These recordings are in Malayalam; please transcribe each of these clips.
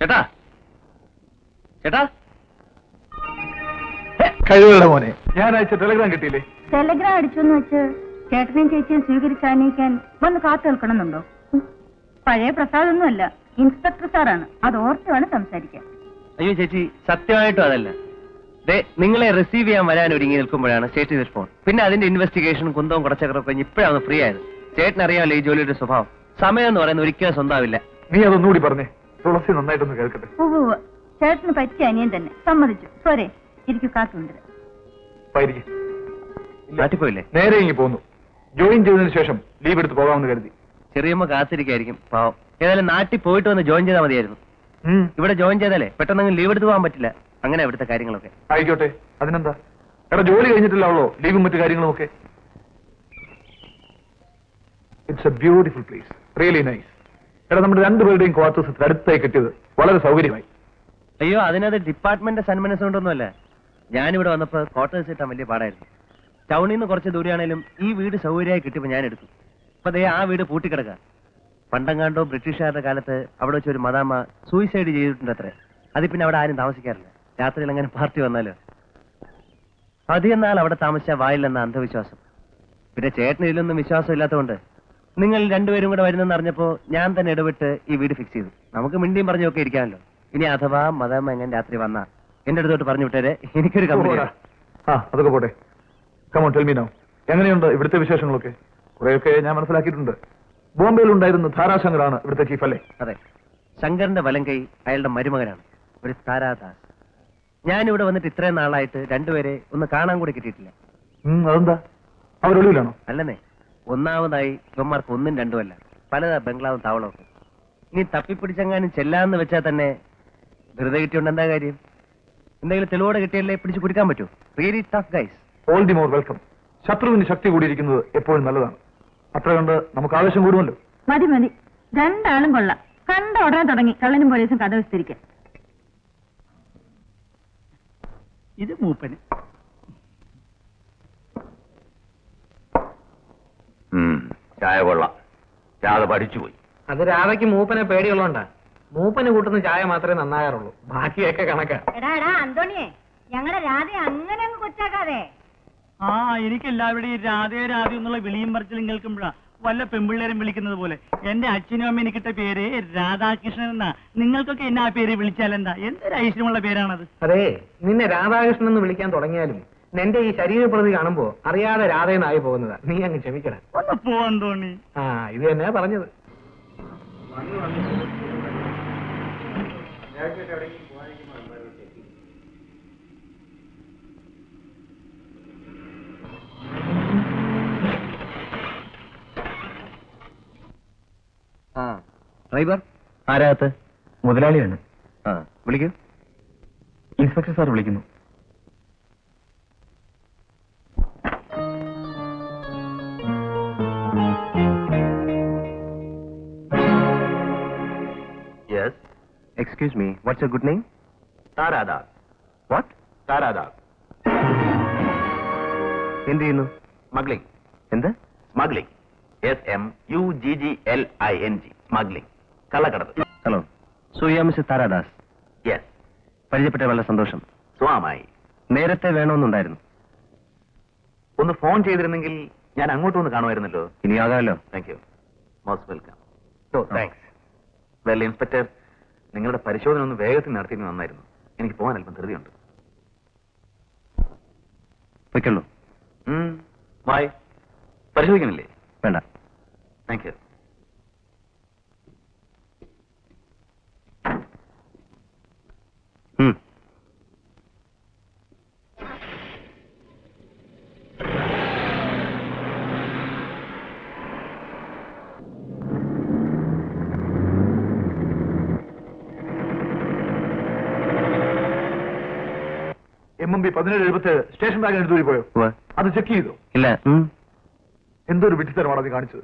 ചേട്ടാ. ചേട്ടാ. കഴിവുള്ള മോനെ. ഞാൻ അയച്ച ടെലഗ്രാം കിട്ടിയില്ലേ? ടെലഗ്രാം അടിച്ചെന്ന് വെച്ച് ചേട്ടനെയും ചേച്ചിയും സ്വീകരിച്ചാനയിക്കാൻ വന്ന് കാത്തു നിൽക്കണമെന്നുണ്ടോ. പഴയ പ്രസാദൊന്നുമല്ല ഇൻസ്പെക്ടർ സാറാണ്. അത് ഓർത്തുവാണ് വേണം സംസാരിക്കാൻ. അയ്യോ ചേച്ചി സത്യമായിട്ടും അതല്ല. ദേ നിങ്ങളെ റിസീവ് ചെയ്യാൻ വരാൻ ഒരുങ്ങി നിൽക്കുമ്പോഴാണ് സ്റ്റേറ്റ് ഫോൺ പിന്നെ അതിന്റെ ഇൻവെസ്റ്റിഗേഷൻ കുന്തവും കുറച്ചൊക്കെ കഴിഞ്ഞ് ഇപ്പോഴാണ് ഫ്രീ ആയത്. ചേട്ടൻ അറിയാമല്ലോ ഈ ജോലിയുടെ സ്വഭാവം. സമയം എന്ന് പറയുന്നത് ഒരിക്കലും സ്വന്തമാവില്ല. നീ അതൊന്നുകൂടി പറഞ്ഞേ. തുളസി നന്നായിട്ടൊന്ന് കേൾക്കട്ടെ. ചേട്ടന് പറ്റിയ അനിയൻ തന്നെ. സമ്മതിച്ചു. പോരെ. ഇരിക്കു കാത്തുണ്ട്. നാട്ടിപ്പോയില്ലേ? നേരെ ഇങ്ങി പോന്നു. ജോയിൻ ചെയ്തതിനു ശേഷം ലീവ് എടുത്ത് പോകാമെന്ന് കരുതി. ചെറിയമ്മ കാത്തിരിക്കായിരിക്കും. പാവം. ഏതായാലും നാട്ടിൽ പോയിട്ട് വന്ന് ജോയിൻ ചെയ്താൽ മതിയായിരുന്നു. ഇവിടെ ജോയിൻ ചെയ്താലേ പെട്ടെന്ന് ലീവ് എടുത്ത് പോകാൻ പറ്റില്ല. അങ്ങനെ ഇവിടുത്തെ കാര്യങ്ങളൊക്കെ. ആയിക്കോട്ടെ. അതിനെന്താ? എടാ ജോലി കഴിഞ്ഞിട്ടില്ലാവുള്ളോ ലീവും മറ്റു കാര്യങ്ങളും ഒക്കെ? It's a beautiful place really nice എടാ നമ്മുടെ രണ്ടുപേരുടെയും ക്വാർട്ടേഴ്സ് അടുത്തായി കിട്ടിയത് വളരെ സൗകര്യമായി. അയ്യോ അതിനകത്ത് ഡിപ്പാർട്ട്മെന്റ് സന്മനസ് കൊണ്ടൊന്നുമല്ല ഞാനിവിടെ വന്നപ്പോ ക്വാർട്ടേഴ്സ് കിട്ടാൻ വലിയ പാടായിരുന്നു. ടൗണിൽ നിന്ന് കുറച്ച് ദൂരെയാണേലും ഈ വീട് സൗകര്യമായി കിട്ടിയപ്പോൾ ഞാൻ എടുത്തു. അപ്പൊ ദേ ആ വീട് പൂട്ടിക്കിടക്കുക പണ്ടങ്ങാണ്ടോ ബ്രിട്ടീഷുകാരുടെ കാലത്ത് അവിടെ വെച്ച് ഒരു മദാമ സൂയിസൈഡ് ചെയ്തിട്ടുണ്ട് അത്രേ അത് പിന്നെ അവിടെ ആരും താമസിക്കാറില്ല. രാത്രിയിൽ അങ്ങനെ പാർട്ടി വന്നാലോ? അധികം അവിടെ താമസിച്ച വായില്ലെന്ന അന്ധവിശ്വാസം. പിന്നെ ചേട്ടന് ഇതിലൊന്നും വിശ്വാസം ഇല്ലാത്തതുകൊണ്ട് നിങ്ങൾ രണ്ടുപേരും കൂടെ വരുന്നെന്ന് അറിഞ്ഞപ്പോ ഞാൻ തന്നെ ഇടപെട്ട് ഈ വീട് ഫിക്സ് ചെയ്തു. നമുക്ക് മിണ്ടിയും പറഞ്ഞൊക്കെ ഇരിക്കാമല്ലോ. ഇനി അഥവാ മദാമ എങ്ങനെ രാത്രി വന്ന എന്റെ അടുത്തോട്ട് പറഞ്ഞു വിട്ടേരെ എനിക്കൊരു കമ്പനി ആ അതൊക്കെ പോട്ടെ. കമോൺ എങ്ങനെയുണ്ട് ഇവിടുത്തെ വിശേഷങ്ങളൊക്കെ? കുറെയൊക്കെ ഞാൻ മനസ്സിലാക്കിയിട്ടുണ്ട്. ബോംബെയിൽ ഉണ്ടായിരുന്ന ധാരാശങ്കറാണ് ഇവിടുത്തെ ചീഫ് അല്ലേ? അതെ. ശങ്കറിന്റെ വലം കൈ അയാളുടെ മരുമകനാണ്. ഒരു താരാദാസ്. ഇവിടെ വന്നിട്ട് ഇത്രയും നാളായിട്ട് രണ്ടുപേരെ ഒന്ന് കാണാൻ കൂടി കിട്ടിയിട്ടില്ല. അതെന്താ? അവരൊളിവിലാണോ? അല്ലെന്നേ. ഒന്നാമതായി ഇവന്മാർക്ക് ഒന്നും രണ്ടുമല്ല. പലതാ ബംഗ്ലാവും താവളമൊക്കെ ഇനി തപ്പിപ്പിടിച്ചെങ്ങാനും ചെല്ലാന്ന് വെച്ചാൽ തന്നെ വെറുതെ കിട്ടിയോണ്ട് എന്താ കാര്യം? എന്തെങ്കിലും തെളിവോടെ കിട്ടിയല്ലേ പിടിച്ച് കുടിക്കാൻ പറ്റൂ. Really tough guys all the more welcome ശത്രുവിന് ശക്തി കൂടിയിരിക്കുന്നത് എപ്പോഴും നല്ലതാണ്. അത്ര കണ്ട് നമുക്ക് ആവശ്യം കൂടുമല്ലോ? മതി മതി. രണ്ടാളും കൊള്ളാം. കണ്ട ഉടനെ തുടങ്ങി. കള്ളനും പോലീസും കഥ വിസ്തരിക്കാൻ ഇത് മൂപ്പന്. ചായ കൊള്ളാം. രാധ പഠിച്ചുപോയി. അത് രാധയ്ക്ക് മൂപ്പനെ പേടിയുള്ളോണ്ടാ. മൂപ്പന് കൂട്ടുന്ന ചായ മാത്രമേ നന്നാകാറുള്ളൂ. ബാക്കിയൊക്കെ കണക്കാ. എടാ എടാ അന്തോണിയെ ഞങ്ങളുടെ രാധ അങ്ങനെ അങ്ങ് കൊച്ചാക്കാതെ. ആ എനിക്ക് എല്ലാവരുടെയും രാധേ രാധ എന്നുള്ള വിളിയും പറച്ചിലും കേൾക്കുമ്പോഴാ വല്ല പെമ്പിള്ളേരും വിളിക്കുന്നത് പോലെ. എന്റെ അച്ഛനും അമ്മയും എനിക്കിട്ട പേര് രാധാകൃഷ്ണൻ എന്നാ. നിങ്ങൾക്കൊക്കെ എന്നാ ആ പേര് വിളിച്ചാൽ എന്താ എന്തൊരു ഐശ്വര്യമുള്ള പേരാണത്? അതെ നിന്നെ രാധാകൃഷ്ണൻ എന്ന് വിളിക്കാൻ തുടങ്ങിയാലും നിന്റെ ഈ ശരീരപ്രതി കാണുമ്പോ അറിയാതെ രാധേനായി പോകുന്നതാ. നീ അങ്ങ് ക്ഷമിക്കണം ഒന്ന് പോവാൻ തോന്നി. ആ ഇത് തന്നെയാ പറഞ്ഞത്. ആ ഡ്രൈവർ? ആരാകത്ത് മുതലാളിയാണ്. ആ വിളിക്കൂ. ഇൻസ്പെക്ടർ സാർ വിളിക്കുന്നു. Excuse me what's a good name Taradas what Taradas എന്ത് ചെയ്യുന്നു? സ്മഗ്ലിംഗ് എന്ത്? Smuggling S M U G G L I N G smuggling കള്ളക്കടത്ത്. Hello so you mister Taradas yes പരിചയപ്പെട്ട വളരെ സന്തോഷം. സ്വാമായി നേരത്തെ വേണമെന്നുണ്ടായിരുന്നു. ഒന്ന് ഫോൺ ചെയ്തിരുന്നെങ്കിൽ ഞാൻ അങ്ങോട്ട് ഒന്ന് കാണുമായിരുന്നല്ലോ. ഇനി ആകാമല്ലോ. Thank you most welcome thanks well inspector നിങ്ങളുടെ പരിശോധന ഒന്ന് വേഗത്തിൽ നടത്തിയിരുന്നു നന്നായിരുന്നു. എനിക്ക് പോകാൻ അല്പം ധൃതിയുണ്ട്. പൊയ്ക്കുള്ളൂ വായ്. പരിശോധിക്കണില്ലേ? വേണ്ട. താങ്ക് യു ഉം. എം എം ബി പതിനേഴ് എഴുപത്തേഴ് സ്റ്റേഷൻ ബാഗിന് എടുത്തു പോയോ അത് ചെക്ക് ചെയ്തു. ഇല്ല. എന്തൊരു വിട്ടിത്തരമാണ് അത് കാണിച്ചത്?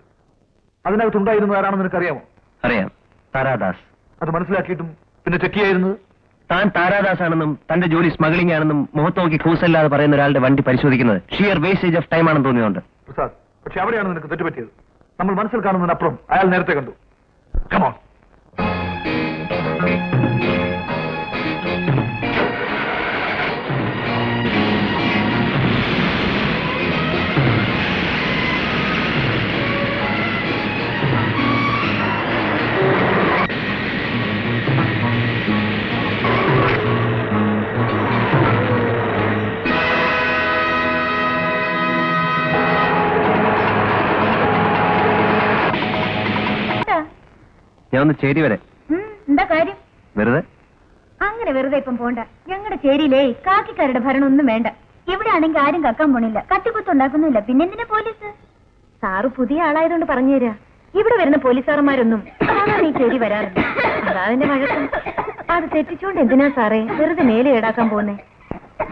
അതിനകത്തുണ്ടായിരുന്നത് ആരാണെന്ന് നിനക്കറിയാമോ? അറിയാം. താരാദാസ്. അത് മനസ്സിലാക്കിയിട്ടും പിന്നെ ചെക്ക് ചെയ്യായിരുന്നത്? താൻ താരാദാസ് ആണെന്നും തന്റെ ജോലി സ്മഗ്ലിംഗ് ആണെന്നും മുഖത്ത് നോക്കി കൂസല്ലാതെ പറയുന്ന ഒരാളുടെ വണ്ടി പരിശോധിക്കുന്നത് ഷിയർ വേസ്റ്റേജ് ഓഫ് ടൈം ആണെന്ന് തോന്നിയുണ്ട്. പ്രസാദ് പക്ഷെ അവിടെയാണ് നിനക്ക് തെറ്റുപറ്റിയത്. നമ്മൾ മനസ്സിൽ കാണുന്നതിനപ്പുറം അയാൾ നേരത്തെ കണ്ടു. കമോൺ ഞാൻ ഒന്ന് ചേരി വരെ. എന്താ കാര്യം? വെറുതെ? അങ്ങനെ വെറുതെ ഇപ്പം പോണ്ട. ഞങ്ങളുടെ ചേരിയിലേ കാക്കിക്കാരുടെ ഭരണം ഒന്നും വേണ്ട. ഇവിടെ ആണെങ്കിൽ ആരും കക്കാൻ പോണില്ല. കത്തിക്കുത്തുണ്ടാക്കുന്നില്ല പിന്നെന്തിനാ പോലീസ്? സാറ് പുതിയ ആളായതുകൊണ്ട് പറഞ്ഞു തരാ. ഇവിടെ വരുന്ന പോലീസുകാരന്മാരൊന്നും സാധാരണ ഈ ചേരി വരാറില്ല. അതാ അതിന്റെ വഴക്കം. അത് തെറ്റിച്ചുകൊണ്ട് എന്തിനാ സാറേ? വെറുതെ മേലെ ഈടാക്കാൻ പോകുന്നേ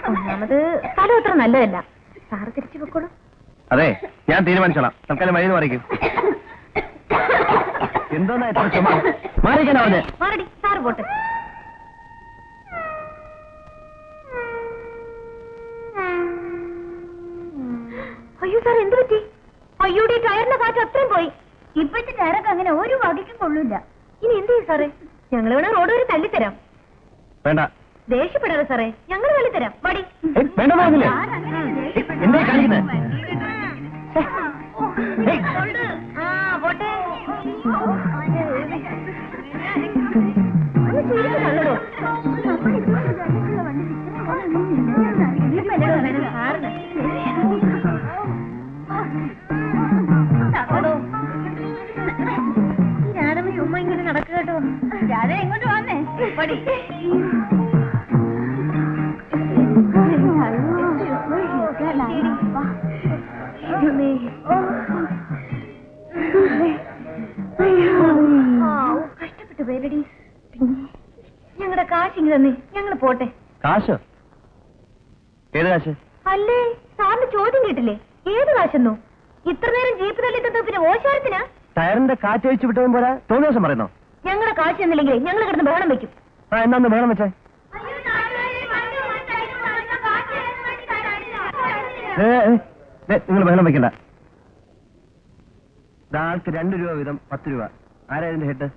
ഒന്നാമത് സ്ഥലം അത്ര നല്ലതല്ല. സാറ് തിരിച്ചു വെക്കോളൂ അതെ ഞാൻ തീരുമാനിച്ചോളാം. തൽക്കാലം വഴി മാറിക്കും. എന്തോന്നാ ഇത്ര ചുമ? മാറിക്കാനാ പറഞ്ഞേ മാറടി സാറ് പോട്ടെ. അയ്യോ സാർ എന്ത് പറ്റി? അയ്യോടെ ടയറിന്റെ കാറ്റ് അത്രയും പോയി. ഇപ്പോഴത്തെ ടയറൊക്കെ അങ്ങനെ ഒരു വകയ്ക്കും കൊള്ളൂല ഇനി എന്ത് ചെയ്യും സാറേ? ഞങ്ങൾ വേണേ റോഡ് വരെ തല്ലിത്തരാം വേണ്ട. ദേഷ്യപ്പെടാതെ സാറേ ഞങ്ങൾ തല്ലിത്തരാം മടി ഏയ്, വേണ്ട എന്താ കാണിക്കുന്നത് പോട്ടെ രാധ എങ്ങോട്ട് വന്നേ? പടി. കാശിങ് ഞങ്ങൾ പോട്ടെ. കാശ്? ഏത് കാശ്? അല്ലേ സാറിന് ചോദ്യം കേട്ടില്ലേ? ഏത് കാശെന്നോ? ഇത്ര നേരം ജീപ്പ് തള്ളിത്തത് പിന്നെ ഓശാരത്തിനാ? ടയറിന്റെ കാറ്റ് ഒഴിച്ചു വിട്ടതും പോരാ തോന്നിയ ദിവസം പറയുന്നോ? ഞങ്ങളെ കാശ് എന്നില്ലെങ്കിൽ ഞങ്ങൾ കിടന്ന് ബഹളം വെക്കും. ആ എന്നാന്ന് വേണം വെച്ചേ. നിങ്ങൾ ബഹളം വെക്കണ്ട. ആൾക്ക് രണ്ടു രൂപ വീതം പത്ത് രൂപ. ആരാ ഇതിന്റെ ഹെഡ്.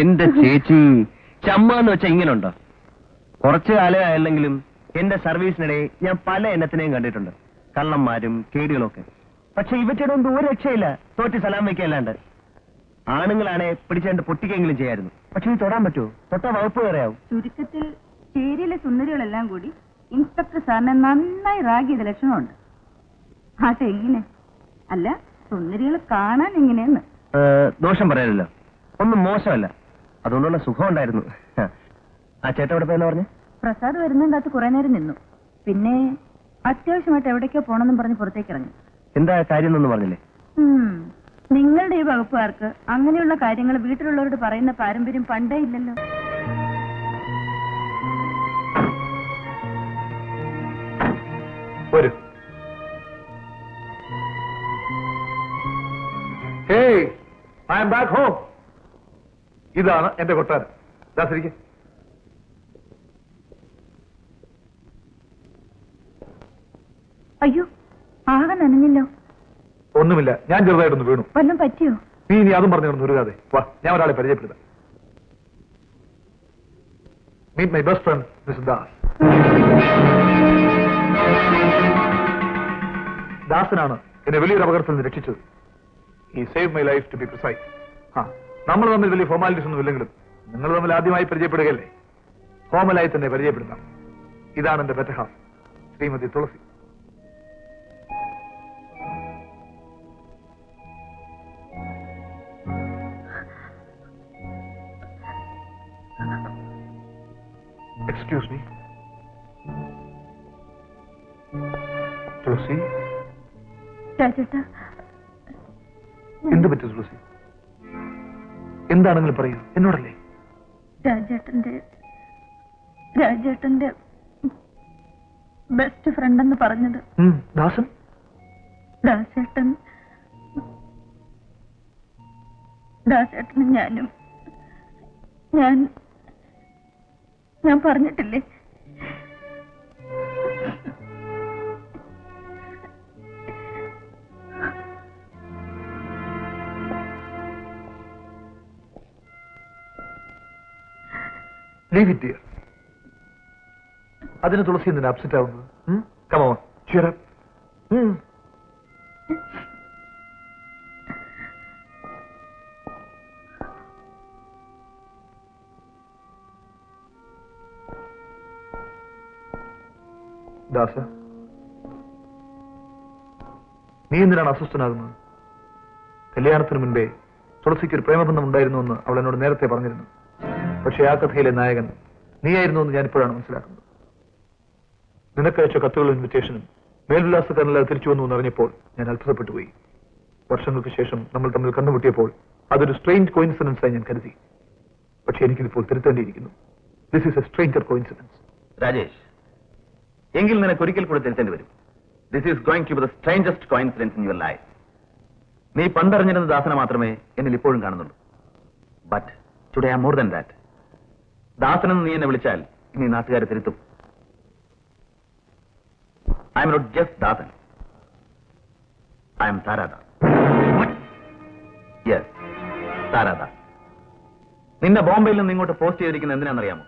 എന്റെ ചേച്ചി ചമ്മ എന്ന് വെച്ചാ ഇങ്ങനുണ്ടോ? കുറച്ചു കാലമായല്ലെങ്കിലും എന്റെ സർവീസിനിടെ ഞാൻ പല എണ്ണത്തിനെയും കണ്ടിട്ടുണ്ട്. കള്ളന്മാരും കേടികളൊക്കെ. ഒക്കെ പക്ഷെ ഇവറ്റയുടെ ഒന്നും ഒരു രക്ഷയില്ല. തോറ്റി സലാം വെക്കല്ലാണ്ട് ആണുങ്ങളാണെ പിടിച്ചേണ്ട പൊട്ടിക്കെങ്കിലും ചെയ്യായിരുന്നു. പക്ഷെ ഇത് തൊടാൻ പറ്റുമോ? തൊട്ട വകുപ്പ് കയറിയാവും. ചുരുക്കത്തിൽ ചേരിയിലെ സുന്ദരികളെല്ലാം കൂടി ഇൻസ്പെക്ടർ സാറിനെ നന്നായി റാഗിയത് ലക്ഷണമുണ്ട്. ആട്ടെ എങ്ങനെ അല്ല സുന്ദരികൾ കാണാൻ എങ്ങനെയെന്ന്. ദോഷം പറയാനല്ലോ. ഒന്നും മോശമല്ല. അതുകൊണ്ടുള്ള സുഖം ഉണ്ടായിരുന്നു. ആ ചേട്ടൻ എവിടെ പോയെന്ന് പറഞ്ഞു? പ്രസാദ് വരുന്നതിനകത്ത് കുറെ നേരം നിന്നു. പിന്നെ അത്യാവശ്യമായിട്ട് എവിടേക്കോ പോണെന്നും പറഞ്ഞ് പുറത്തേക്ക് ഇറങ്ങി എന്താ കാര്യം എന്നൊന്നും പറഞ്ഞില്ലേ. നിങ്ങളുടെ ഈ വകുപ്പുകാർക്ക് അങ്ങനെയുള്ള കാര്യങ്ങൾ വീട്ടിലുള്ളവരോട് പറയുന്ന പാരമ്പര്യം പണ്ടേ ഇല്ലല്ലോ. ഐ എം ബാക്ക് ഹോം ഇതാണ് എന്റെ കൊട്ടാരം. ദാസരിക്ക് അയ്യോ ആകെ നനഞ്ഞല്ലോ. ഒന്നുമില്ല ഞാൻ ചെറുതായിട്ടൊന്ന് വീണു. വല്ലതും പറ്റിയോ? നീ നീ അതും പറഞ്ഞു ഉരുകാതെ. വാ ഞാൻ ഒരാളെ പരിചയപ്പെടുത്താം. Meet my best friend miss Das ദാസനാണ് എന്നെ വലിയൊരു അപകടത്തിൽ നിന്ന് രക്ഷിച്ചത്. Save my life to be ആ നമ്മൾ തമ്മിൽ വലിയ ഫോർമാലിറ്റീസ് ഒന്നും ഇല്ലെങ്കിലും നിങ്ങൾ തമ്മിൽ ആദ്യമായി പരിചയപ്പെടുകയല്ലേ? ഫോമലായി തന്നെ പരിചയപ്പെടുത്താം. ഇതാണ് എന്റെ better Shrimati Thulasi. Excuse me Thulasi? എന്ത് പറ്റും തുളസി എന്താണെങ്കിലും പറയൂ. എന്നോടല്ലേ? രാജേട്ടന്റെ രാജേട്ടന്റെ ബെസ്റ്റ് ഫ്രണ്ട് എന്ന് പറഞ്ഞത്. ദാസൻ? ദാസേട്ടൻ ദാസേട്ടനും ഞാനും. ഞാൻ ഞാൻ പറഞ്ഞിട്ടില്ലേ? ലീവ് ഇറ്റ് അതിന് തുളസി എന്തിനാ അപ്സെറ്റ് ആവുന്നത്? Come on cheer up. ഉം. ദാസ നീ എന്തിനാണ് അസ്വസ്ഥനാകുന്നത്? കല്യാണത്തിന് മുൻപേ തുളസിക്ക് ഒരു പ്രേമബന്ധം ഉണ്ടായിരുന്നുവെന്ന് അവൾ എന്നോട് നേരത്തെ പറഞ്ഞിരുന്നു. പക്ഷേ ആ കഥയിലെ നായകൻ നീയായിരുന്നു എന്ന് ഞാൻ ഇപ്പോഴാണ് മനസ്സിലാക്കുന്നത് നിനക്കയച്ച കത്തുകളും ഇൻവിറ്റേഷനും മേൽവിലാസക്കാരനല്ല തിരിച്ചു വന്നു എന്നറിഞ്ഞപ്പോൾ ഞാൻ അത്ഭുതപ്പെട്ടു പോയി. വർഷങ്ങൾക്ക് ശേഷം നമ്മൾ തമ്മിൽ കണ്ടുമുട്ടിയപ്പോൾ അതൊരു സ്ട്രെയിഞ്ച് കോയിൻസിഡൻസ് ആയി ഞാൻ കരുതി. പക്ഷെ എനിക്കിതിപ്പോൾ തിരുത്തേണ്ടിയിരിക്കുന്നു. ദിസ് എ കോയിൻസിഡൻസ് രാജേഷ് എങ്കിൽ കൂടി തിരുത്തേണ്ടി വരും. This is going to be the coincidence in your life നീ പണ്ടറിഞ്ഞിരുന്ന മാത്രമേ എന്നിൽ ഇപ്പോഴും കാണുന്നുള്ളൂ. But today am more that ദാസനെന്ന് നീ എന്നെ വിളിച്ചാൽ നീ നാട്ടുകാരെ തിരുത്തും. I'm not just Dasan. I'm Taradas yes Taradas നിന്നെ ബോംബെയിൽ നിന്ന് ഇങ്ങോട്ട് പോസ്റ്റ് ചെയ്തിരിക്കുന്നത് എന്തിനാണെന്നറിയാമോ?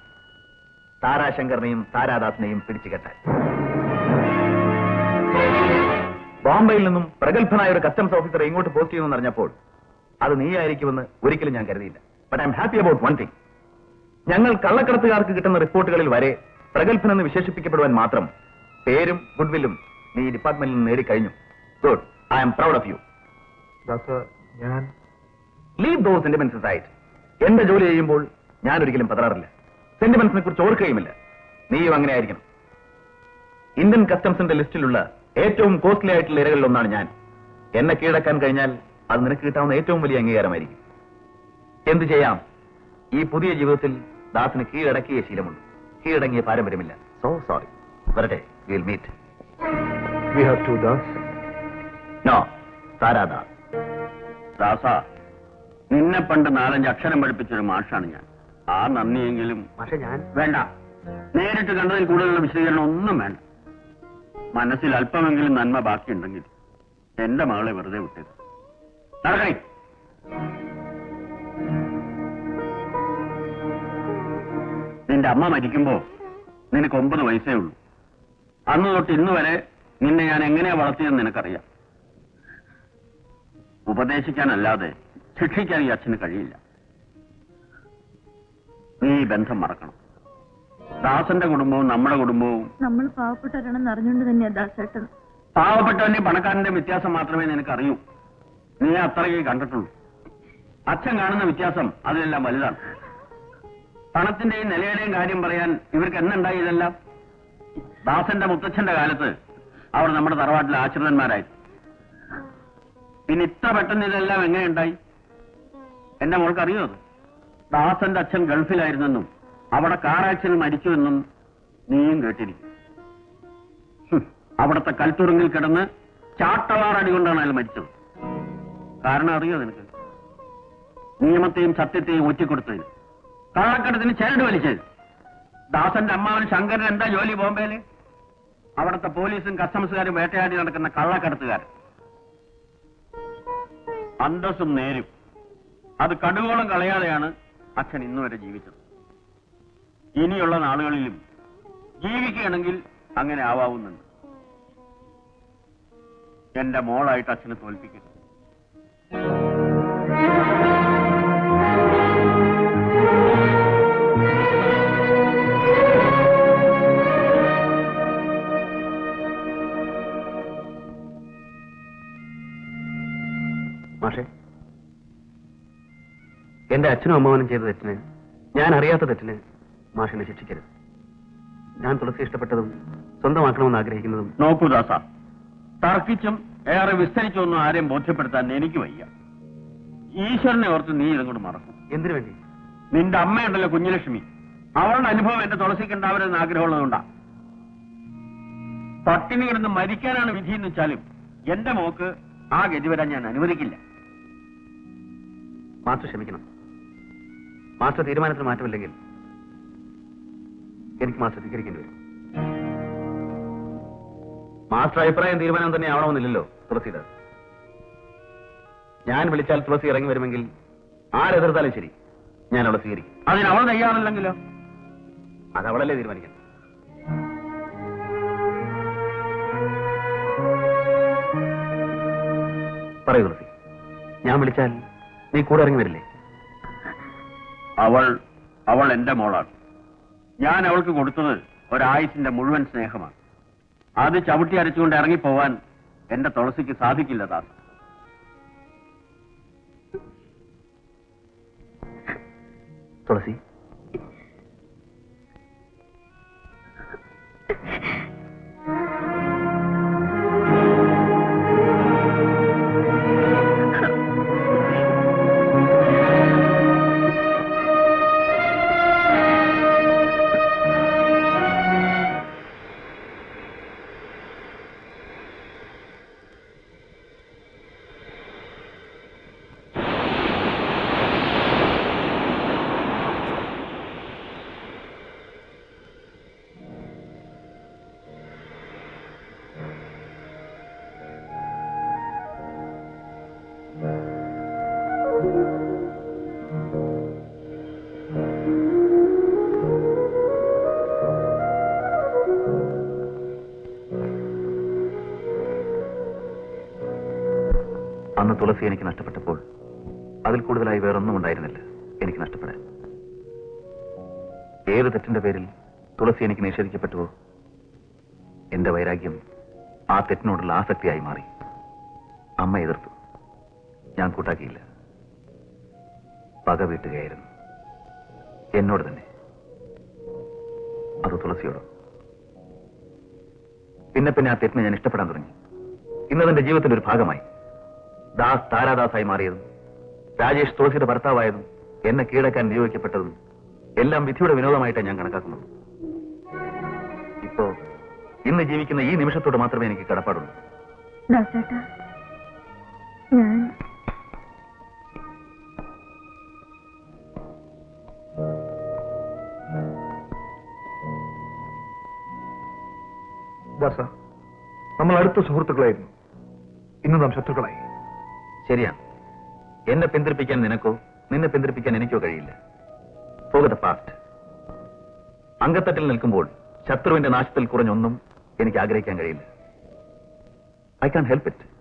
താരാശങ്കറിനെയും താരാദാസിനെയും പിടിച്ചു കെട്ടാൻ. ബോംബെയിൽ നിന്നും പ്രഗത്ഭനായ ഒരു കസ്റ്റംസ് ഓഫീസറെ ഇങ്ങോട്ട് പോസ്റ്റ് ചെയ്യുമെന്ന് അറിഞ്ഞപ്പോൾ അത് നീയായിരിക്കുമെന്ന് ഒരിക്കലും ഞാൻ കരുതിയില്ല. But I'm happy about one thing ഞങ്ങൾ കള്ളക്കടത്തുകാർക്ക് കിട്ടുന്ന റിപ്പോർട്ടുകളിൽ വരെ പ്രഗത്ഭനെന്ന് വിശേഷിപ്പിക്കപ്പെടുവാൻ മാത്രം പേരും ഗുഡ്വില്ലും നീ ഡിപ്പാർട്ട്മെന്റിൽ നിന്ന് നേടിക്കഴിഞ്ഞു good. I'm proud of you. ഞാൻ ലീവ് ദോസ് സെന്റിമെന്റ്സ് സൈറ്റ് എന്റെ ജോലി ചെയ്യുമ്പോൾ ഞാൻ ഒരിക്കലും പതറാറില്ല. സെന്റിമെന്റ്സിനെ കുറിച്ച് ഓർക്കുകയുമില്ല. നീയും അങ്ങനെ ആയിരിക്കണം. ഇന്ത്യൻ കസ്റ്റംസിന്റെ ലിസ്റ്റിലുള്ള ഏറ്റവും കോസ്റ്റ്ലി ആയിട്ടുള്ള ഇരകളിൽ ഒന്നാണ് ഞാൻ. എന്നെ കീഴടക്കാൻ കഴിഞ്ഞാൽ അത് നിനക്ക് കിട്ടാവുന്ന ഏറ്റവും വലിയ അംഗീകാരമായിരിക്കും. എന്തു ചെയ്യാം? ഈ പുതിയ ജീവിതത്തിൽ ദാസിന് കീഴടക്കിയ ശീലമുണ്ട്. കീഴടങ്ങിയ പാരമ്പര്യമില്ല. സോ സോറി വരട്ടെ will meet we have to Das. No Dasa. നിന്നെ പണ്ട് നാലഞ്ച് അക്ഷരം പഠിപ്പിച്ചൊരു മാഷാണ് ഞാൻ. ആ നന്ദിയെങ്കിലും പക്ഷെ ഞാൻ വേണ്ട. നേരിട്ട് കണ്ടതിൽ കൂടുതലുള്ള വിശദീകരണം ഒന്നും വേണ്ട. മനസ്സിൽ അല്പമെങ്കിലും നന്മ ബാക്കിയുണ്ടെങ്കിൽ എന്റെ മകളെ വെറുതെ വിട്ടത് നടക്കണേ. നിന്റെ അമ്മ മരിക്കുമ്പോ നിനക്ക് ഒമ്പത് വയസ്സേ ഉള്ളൂ. അന്ന് തൊട്ട് ഇന്ന് വരെ നിന്നെ ഞാൻ എങ്ങനെയാ വളർത്തിയെന്ന് നിനക്കറിയാം. ഉപദേശിക്കാനല്ലാതെ ശിക്ഷിക്കാൻ ഈ അച്ഛന് കഴിയില്ല. നീ ഈ ബന്ധം മറക്കണം. ദാസന്റെ കുടുംബവും നമ്മുടെ കുടുംബവും നമ്മൾ പാവപ്പെട്ടവരാണെന്ന് അറിഞ്ഞുകൊണ്ട് തന്നെയാ ദാസേട്ടൻ. പാവപ്പെട്ടവന്റെയും പണക്കാരന്റെ വ്യത്യാസം മാത്രമേ നിനക്ക് അറിയൂ നീ അത്രയേ കണ്ടിട്ടുള്ളൂ. അച്ഛൻ കാണുന്ന വ്യത്യാസം അതിലെല്ലാം വലുതാണ്. പണത്തിന്റെയും നിലയുടെയും കാര്യം പറയാൻ ഇവർക്ക് എന്നുണ്ടായി ഇതെല്ലാം ദാസന്റെ മുത്തച്ഛന്റെ കാലത്ത് അവർ നമ്മുടെ തറവാട്ടിലെ ആശ്രിതന്മാരായി. പിന്നെ ഇത്ര പെട്ടെന്ന് ഇതെല്ലാം എങ്ങനെയുണ്ടായി? എന്റെ മോൾക്ക് അറിയോ ദാസന്റെ അച്ഛൻ ഗൾഫിലായിരുന്നെന്നും അവിടെ മരിച്ചു എന്നും നീയും കേട്ടിരിക്കും. അവിടുത്തെ കൽത്തുറുങ്ങിൽ കിടന്ന് ചാട്ടവാറടി കൊണ്ടാണ് അയാൾ മരിച്ചത്. കാരണം അറിയോ നിനക്ക്? നിയമത്തെയും സത്യത്തെയും ഒറ്റിക്കൊടുത്തതിന് കള്ളക്കടത്തിന് ചരട് വലിച്ചത് ദാസന്റെ അമ്മാവൻ ശങ്കരൻ എന്താ ജോലി ബോംബെയിൽ അവിടുത്തെ പോലീസും കസ്റ്റംസുകാരും വേട്ടയാടി നടക്കുന്ന കള്ളക്കടത്തുകാർ അന്തസ്സും നേരും. അത് കടുകോളം കളയാതെയാണ് അച്ഛൻ ഇന്നുവരെ ജീവിച്ചത്. ഇനിയുള്ള നാളുകളിലും ജീവിക്കുകയാണെങ്കിൽ അങ്ങനെ ആവാവുന്നുണ്ട്. എന്റെ മോളായിട്ട് അച്ഛനെ തോൽപ്പിക്കരുത്. അച്ഛനും അമ്മാവനും ചെയ്ത തെറ്റിന് ഞാൻ അറിയാത്ത തെറ്റിന് മാഷിനെ ശിക്ഷിക്കരുത്. ഞാൻ തുളസി ഇഷ്ടപ്പെട്ടതും സ്വന്തമാക്കണമെന്ന് ആഗ്രഹിക്കുന്നതും നോക്കൂ ദാസ തർക്കിച്ചും ഏറെ വിസ്തരിച്ചൊന്നും ആരെയും ബോധ്യപ്പെടുത്താൻ എനിക്ക് വയ്യ. ഈശ്വരനെ ഓർത്ത് നീ ഇതും കൂടെ മറക്കും. എന്തിനു വേണ്ടി? നിന്റെ അമ്മയുണ്ടല്ലോ കുഞ്ഞലക്ഷ്മി. അവളുടെ അനുഭവം എന്റെ തുളസിക്ക് ഉണ്ടാവരുതെന്ന് ആഗ്രഹമുള്ളതുകൊണ്ടാ. പട്ടിണി കിടന്ന് മരിക്കാനാണ് വിധി എന്ന് വെച്ചാലും എന്റെ മോക്ക് ആ ഗതി വരാൻ ഞാൻ അനുവദിക്കില്ല. മാത്രം ക്ഷമിക്കണം. മാസ്റ്റർ തീരുമാനത്തിന് മാറ്റമില്ലെങ്കിൽ എനിക്ക് മാസ്റ്റർ ധിക്കരിക്കേണ്ടി വരും. മാസ്റ്റർ അഭിപ്രായം തീരുമാനം തന്നെ ആവണമെന്നില്ലല്ലോ തുളസിദാസ് ഞാൻ വിളിച്ചാൽ തുളസി ഇറങ്ങി വരുമെങ്കിൽ ആരെതിർത്താലും ശരി ഞാൻ അവളെ സ്വീകരിക്കും. അതിന് അവൾ തയ്യാറല്ലെങ്കിലോ? അത് അവളല്ലേ തീരുമാനിക്കണം പറയൂ തുളസി ഞാൻ വിളിച്ചാൽ നീ കൂടെ ഇറങ്ങി വരില്ലേ? അവൾ അവൾ എന്റെ മോളാണ്. ഞാൻ അവൾക്ക് കൊടുത്തത് ഒരായുസിന്റെ മുഴുവൻ സ്നേഹമാണ്. അത് ചവിട്ടി അരച്ചുകൊണ്ട് ഇറങ്ങിപ്പോവാൻ എന്റെ തുളസിക്ക് സാധിക്കില്ല താ തുളസി അന്ന് തുളസി എനിക്ക് നഷ്ടപ്പെട്ടപ്പോൾ അതിൽ കൂടുതലായി വേറൊന്നും ഉണ്ടായിരുന്നില്ല എനിക്ക് നഷ്ടപ്പെടാൻ. ഏത് തെറ്റിന്റെ പേരിൽ തുളസി എനിക്ക് നിഷേധിക്കപ്പെട്ടുവോ? എന്റെ വൈരാഗ്യം ആ തെറ്റിനോടുള്ള ആസക്തിയായി മാറി. അമ്മ എതിർത്തു. ഞാൻ കൂട്ടാക്കിയില്ല. പക വീട്ടുകയായിരുന്നു. എന്നോട് തന്നെ. അത് തുളസിയോടോ? പിന്നെ പിന്നെ ആ തെറ്റിനെ ഞാൻ ഇഷ്ടപ്പെടാൻ തുടങ്ങി. ഇന്നതെന്റെ ജീവിതത്തിന്റെ ഒരു ഭാഗമായി. ദാസ് താരാദാസായി മാറിയതും രാജേഷ് തുളസിയുടെ ഭർത്താവായതും എന്നെ കീഴടക്കാൻ നിയോഗിക്കപ്പെട്ടതും എല്ലാം വിധിയുടെ വിനോദമായിട്ടാണ് ഞാൻ കണക്കാക്കുന്നത്. ഇപ്പോ ഇന്ന് ജീവിക്കുന്ന ഈ നിമിഷത്തോട് മാത്രമേ എനിക്ക് കടപ്പാടുള്ളൂ. ഞാൻ ദാസ നമ്മൾ അടുത്ത സുഹൃത്തുക്കളായിരുന്നു. ഇന്ന് നാം ശത്രുക്കളായി. ശരിയാണ് എന്നെ പിന്തിരിപ്പിക്കാൻ നിനക്കോ നിന്നെ പിന്തിരിപ്പിക്കാൻ എനിക്കോ കഴിയില്ല. പാസ്റ്റ് അങ്കത്തട്ടിൽ നിൽക്കുമ്പോൾ ശത്രുവിന്റെ നാശത്തിൽ കുറഞ്ഞൊന്നും എനിക്ക് ആഗ്രഹിക്കാൻ കഴിയില്ല. I can help it